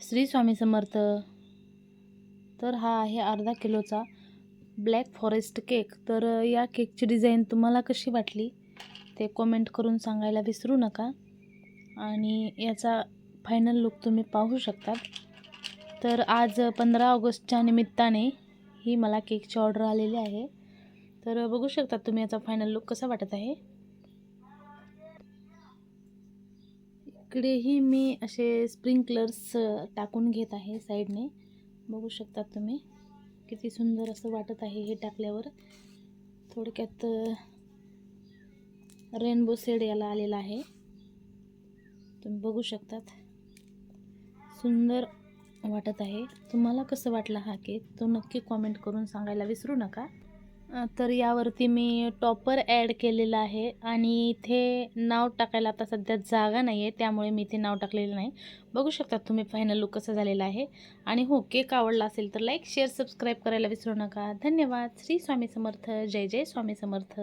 श्री स्वामी समर्थ. तर हा आहे अर्धा किलोचा ब्लॅक फॉरेस्ट केक. तर या केकची डिझाईन तुम्हाला कशी वाटली ते कॉमेंट करून सांगायला विसरू नका. आणि याचा फायनल लुक तुम्ही पाहू शकता तर आज पंधरा ऑगस्टच्या निमित्ताने ही मला केकची ऑर्डर आलेली आहे. तर बघू शकता तुम्ही याचा फायनल लुक कसा वाटत आहे. इकडेही मी असे स्प्रिंकलर्स टाकून घेत आहे साईडने. बघू शकतात तुम्ही किती सुंदर असं वाटत आहे हे टाकल्यावर. थोडक्यात रेनबो सेड याला आलेला आहे. तुम्ही बघू शकतात. सुंदर वाटत आहे. तुम्हाला कसं वाटलं हा केक? तो नक्की कॉमेंट करून सांगायला विसरू नका. तर यावरती मी टॉपर ॲड केलेलं आहे आणि इथे नाव टाकायला आता सध्या जागा नाही आहे त्यामुळे मी इथे नाव टाकलेलं नाही. बघू शकता तुम्ही फायनल लुक कसं झालेला आहे. आणि हो केक आवडला असेल तर लाईक शेअर सबस्क्राईब करायला विसरू नका. धन्यवाद. श्री स्वामी समर्थ. जय जय स्वामी समर्थ.